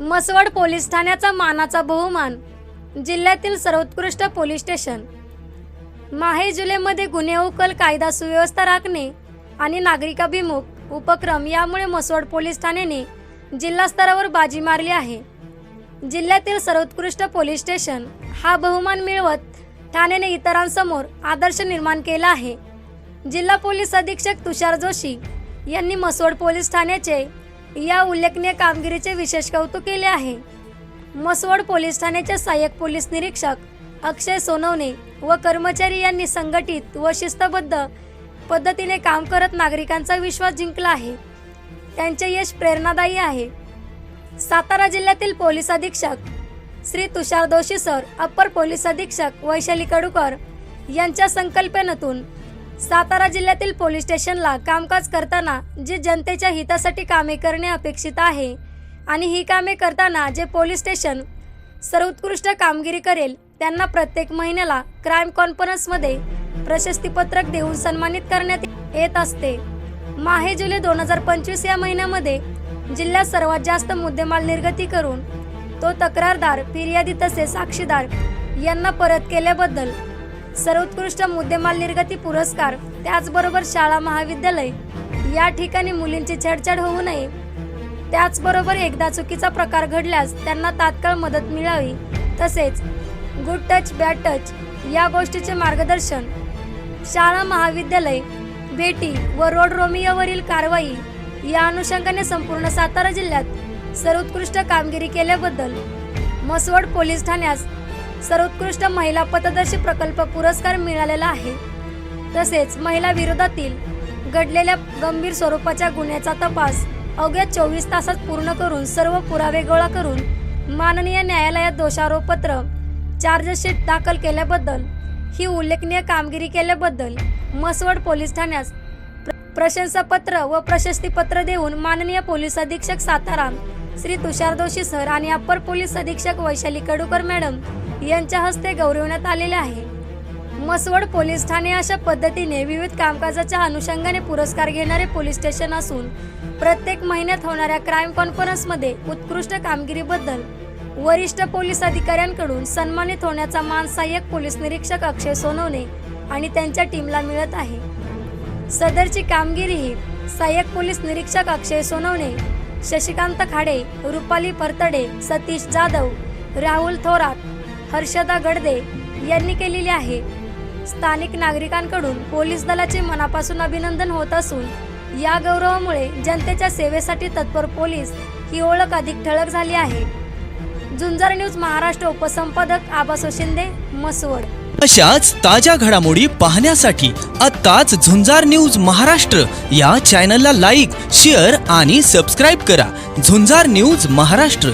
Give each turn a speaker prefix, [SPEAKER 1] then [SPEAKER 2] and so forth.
[SPEAKER 1] Mhaswad police ठाण्याचा मानाचा बहुमान जिल्ह्यातील सर्वोत्कृष्ट पोलीस स्टेशन. माहे जुलैमध्ये गुन्हे उकल कायदा सुव्यवस्था राखणे आणि नागरिकाभिमुख उपक्रम यामुळे मसवड पोलीस ठाण्याने जिल्हा स्तरावर बाजी मारली आहे. जिल्ह्यातील सर्वोत्कृष्ट पोलीस स्टेशन हा बहुमान मिळवत ठाण्याने इतरांसमोर आदर्श निर्माण केला आहे. जिल्हा पोलीस अधीक्षक तुषार जोशी यांनी मसवड पोलीस ठाण्याचे या उल्लेखनीय कामगिरीचे विशेष कौतुक केले आहे. मसवड पोलीस ठाण्याचे सहाय्यक पोलीस निरीक्षक अक्षय सोनवणे व कर्मचारी यांनी संघटित व शिस्तबद्ध पद्धतीने काम करत नागरिकांचा विश्वास जिंकला आहे. त्यांचे यश प्रेरणादायी आहे. सातारा जिल्ह्यातील पोलीस अधीक्षक Shri Tushar Doshi sir upper police अधीक्षक वैशाली कडूकर यांच्या संकल्पनेतून सातारा जिल्ह्यातील पोलीस स्टेशनला कामकाज करताना जी जनतेच्या हितासाठी कामे करणे अपेक्षित आहे आणि ही कामे करताना जे पोलीस स्टेशन सर्वोत्कृष्ट कामगिरी करेल त्यांना प्रत्येक महिन्याला क्राईम कॉन्फरन्समध्ये प्रशस्तीपत्रक देऊन सन्मानित करण्यात येत असते. माहे जुलै दोन हजार पंचवीस या महिन्यामध्ये जिल्ह्यात सर्वात जास्त मुद्देमाल निर्गती करून तो तक्रारदार फिर्यादी तसेच साक्षीदार यांना परत केल्याबद्दल सर्वोत्कृष्ट मुद्देमाल निर्गती पुरस्कार त्याचबरोबर शाळा महाविद्यालय या ठिकाणी मुलींची छेडछाड होऊ नये. त्याचबरोबर एकदा चुकीचा प्रकार घडल्यास त्यांना तात्काळ मदत मिळावी. तसेच गुड टच बॅड टच या गोष्टीचे मार्गदर्शन. शाळा महाविद्यालय भेटी व रोड रोमियोवरील कारवाई या अनुषंगाने संपूर्ण सातारा जिल्ह्यात सर्वोत्कृष्ट कामगिरी केल्याबद्दल मसवड पोलीस ठाण्यास सर्वोत्कृष्ट महिला पथदर्शी प्रकल्प पुरस्कार मिळालेला आहे. तसेच महिला विरोधातील घडलेल्या गंभीर स्वरूपाच्या गुन्ह्याचा तपास अवघ्या चोवीस तासात पूर्ण करून सर्व पुरावे गोळा करून माननीय न्यायालयात दोषारोपपत्र चार्जशीट दाखल केल्याबद्दल ही उल्लेखनीय कामगिरी केल्याबद्दल मसवड पोलीस ठाण्यास प्र- प्रशंसापत्र व प्रशस्तीपत्र देऊन माननीय पोलीस अधीक्षक सातारा श्री तुषार दोशी सर आणि अप्पर पोलीस अधीक्षक वैशाली कडूकर मॅडम यांच्या हस्ते गौरवण्यात आलेले आहे. मसवड पोलीस ठाणे अशा पद्धतीने विविध कामकाजाच्या अनुषंगाने पुरस्कार घेणारे पोलीस स्टेशन असून प्रत्येक महिन्यात होणाऱ्या क्राईम कॉन्फरन्समध्ये उत्कृष्ट कामगिरीबद्दल वरिष्ठ पोलीस अधिकाऱ्यांकडून सन्मानित होण्याचा मान सहाय्यक पोलीस निरीक्षक अक्षय सोनवणे आणि त्यांच्या टीमला मिळत आहे. सदरची कामगिरी ही सहाय्यक पोलीस निरीक्षक अक्षय सोनवणे शशिकांत खाडे रुपाली परतडे सतीश जाधव राहुल थोरात हर्षदा गडदे यांनी केलेली आहे. स्थानिक नागरिकांकडून पोलीस दलाचे मनापासून अभिनंदन होत असून या गौरवामुळे जनतेच्या सेवेसाठी तत्पर पोलीस ही ओळख अधिक ठळक झाली आहे. झुंजार न्यूज महाराष्ट्र उपसंपादक आबासो शिंदे मसवड
[SPEAKER 2] अशाच ताज्या घडामोडी पाहण्यासाठी आत्ताच झुंजार न्यूज महाराष्ट्र या चॅनलला लाईक शेअर आणि सबस्क्राईब करा. झुंजार न्यूज महाराष्ट्र.